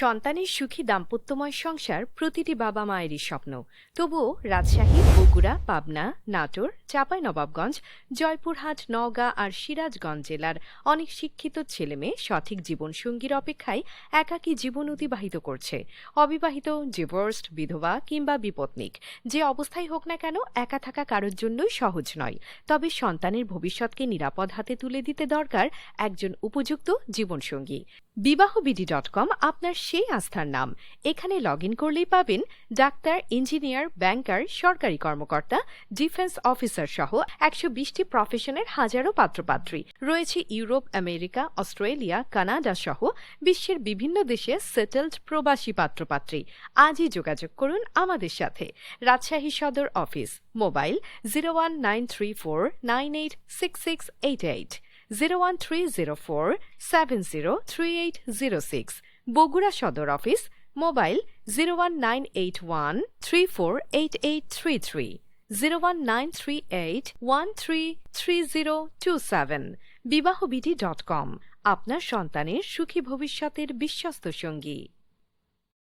সন্তানের সুখী দাম্পত্যময় সংসার প্রতিটি বাবা মায়েরই স্বপ্ন। তবুও রাজশাহী, বগুড়া, পাবনা, নাটোর চাঁপাইনবাবগঞ্জ জয়পুরহাট, নওগাঁ আর সিরাজগঞ্জ জেলার অনেক শিক্ষিত ছেলেমেয়ে সঠিক জীবনসঙ্গীর অপেক্ষায় একাকী জীবন অতিবাহিত করছে। অবিবাহিত ডিভোর্সড বিধবা কিংবা বিপত্নিক, যে অবস্থায় হোক না কেন একা থাকা কারোর জন্যই সহজ নয়। তবে সন্তানের ভবিষ্যৎকে নিরাপদ হাতে তুলে দিতে দরকার একজন উপযুক্ত জীবনসঙ্গী। বিবাহবিডি ডট কম, আপনার সেই আস্থার নাম। এখানে লগ ইন করলেই পাবেন ডাক্তার ইঞ্জিনিয়ার ব্যাংকার সরকারি কর্মকর্তা ডিফেন্স অফিসার সহ একশো বিশটি প্রফেশনের হাজারো পাত্রপাত্রী। রয়েছে ইউরোপ, আমেরিকা, অস্ট্রেলিয়া, কানাডা সহ বিশ্বের বিভিন্ন দেশে সেটেলড প্রবাসী পাত্রপাত্রী। আজই যোগাযোগ করুন আমাদের সাথে। রাজশাহী সদর office mobile zero one nine three four nine eight six six eight eight zero one three zero four seven zero three eight zero six Bogura সদর office, mobile zero one nine eight one three four eight eight three three, zero one nine three eight one three three zero two seven, Bibahabidhi dot com, আপনার সন্তানের সুখী ভবিষ্যতের বিশ্বস্ত সঙ্গী।